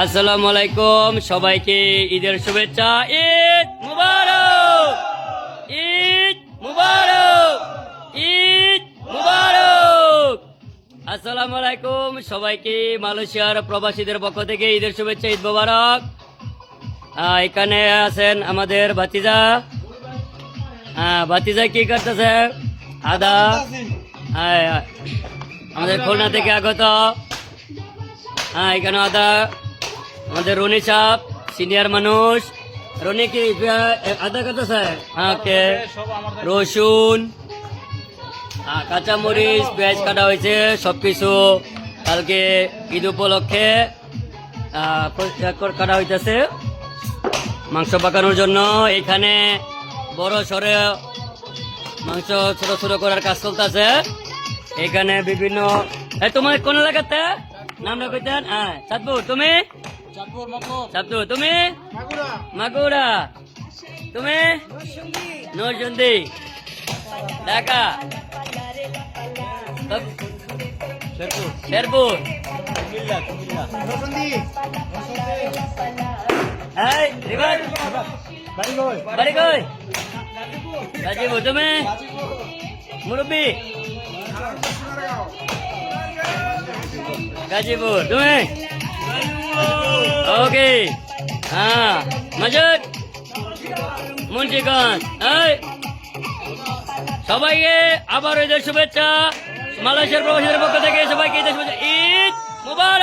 আসসালামু আলাইকুম, সবাইকে ঈদের শুভেচ্ছা। ঈদ মুবারক! ঈদ মুবারক! ঈদ মুবারক! আসসালামু আলাইকুম, সবাইকে মালয়েশিয়ার প্রবাসীদের পক্ষ থেকে ঈদের শুভেচ্ছা, ঈদ মুবারক। এখানে আছেন আমাদের বাতিজা হ্যাঁ বাতিজা কি করতেছে? আদা। আমাদের খুলনা থেকে আগত। হ্যাঁ এখানে আদা। আমাদের রনি সাপ সিনিয়র মানুষ। রনি কি আদা কত স্যার? ওকে। রসুন হ্যাঁ, কাঁচামরিচ পেঁয়াজ কাটা হয়েছে সবকিছু কালকে ঈদ উপলক্ষে কাটা হইতেছে। মাংস পাকানোর জন্য এখানে বড় সরে মাংস ছোট ছোট করার কাজ চলতেছে। এখানে বিভিন্ন তোমার কোন এলাকাতে? নামটা কইতেন হ্যাঁ সাতপুর তুমি? সাতপুর তুমি? মাগুরা। তুমি? নরসন্দি ঢাকা। শেরপুর। গাজীপুর তুমি? মুরব্বী। গাজীপুর তুমি? ওকে হ্যাঁ মজুর মুন্সিগঞ্জ এই সবাইকে আবার ঈদের শুভেচ্ছা মালয়েশিয়ার প্রবাসীদের পক্ষ থেকে সবাইকে ঈদ মুবারক